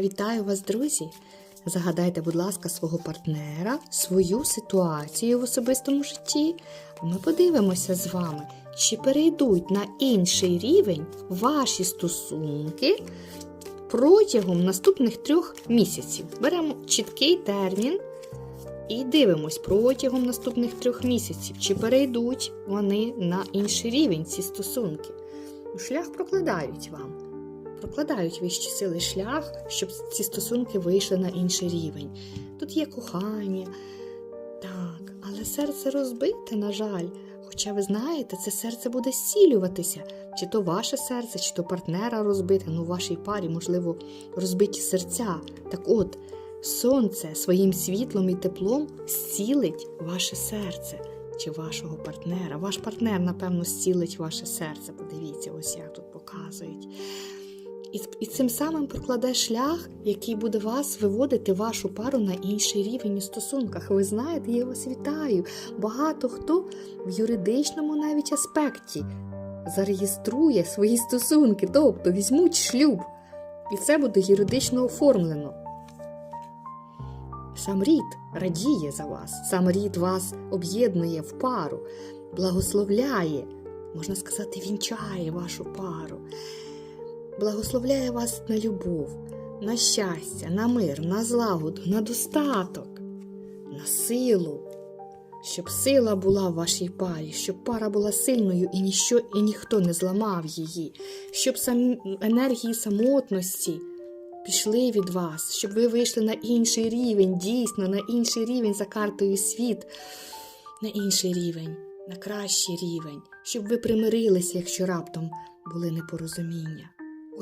Вітаю вас, друзі! Загадайте, будь ласка, свого партнера, свою ситуацію в особистому житті. Ми подивимося з вами, чи перейдуть на інший рівень ваші стосунки протягом наступних трьох місяців. Беремо чіткий термін і дивимось протягом наступних трьох місяців, чи перейдуть вони на інший рівень ці стосунки. Шлях прокладають вам прокладають вищі сили шлях, щоб ці стосунки вийшли на інший рівень. Тут є кохання, так, але серце розбите, на жаль. Хоча ви знаєте, це серце буде зцілюватися. Чи то ваше серце, чи то партнера розбите, ну в вашій парі, можливо, розбиті серця. Так от, сонце своїм світлом і теплом зцілить ваше серце чи вашого партнера. Ваш партнер, напевно, зцілить ваше серце. Подивіться, ось як тут показують. І, і цим самим прокладе шлях, який буде вас виводити вашу пару на інший рівень у стосунках. Ви знаєте, я вас вітаю. Багато хто в юридичному навіть аспекті зареєструє свої стосунки, тобто візьмуть шлюб, і це буде юридично оформлено. Сам рід радіє за вас, сам рід вас об'єднує в пару, благословляє, можна сказати, вінчає вашу пару благословляє вас на любов, на щастя, на мир, на злагоду, на достаток, на силу, щоб сила була в вашій парі, щоб пара була сильною і ніщо і ніхто не зламав її, щоб самі енергії самотності пішли від вас, щоб ви вийшли на інший рівень, дійсно, на інший рівень за картою світ, на інший рівень, на кращий рівень, щоб ви примирилися, якщо раптом були непорозуміння.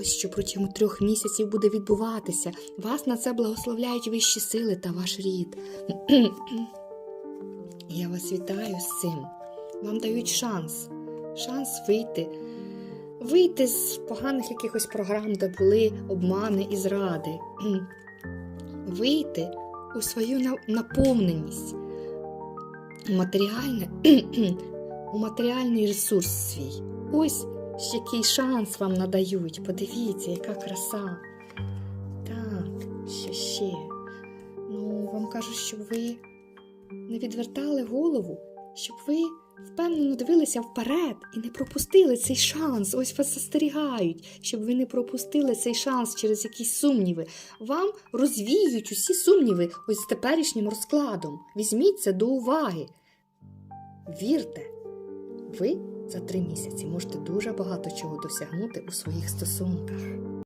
Ось що протягом трьох місяців буде відбуватися. Вас на це благословляють вищі сили та ваш рід. Я вас вітаю з цим. Вам дають шанс. Шанс вийти. Вийти з поганих якихось програм, де були обмани і зради. Вийти у свою наповненість, у, матеріальний ресурс свій. Ось який шанс вам надають. Подивіться, яка краса. Так, що ще. Ну, вам кажуть, щоб ви не відвертали голову, щоб ви впевнено дивилися вперед і не пропустили цей шанс. Ось вас застерігають, щоб ви не пропустили цей шанс через якісь сумніви. Вам розвіють усі сумніви ось з теперішнім розкладом. Візьміть це до уваги. Вірте, ви за три місяці можете дуже багато чого досягнути у своїх стосунках.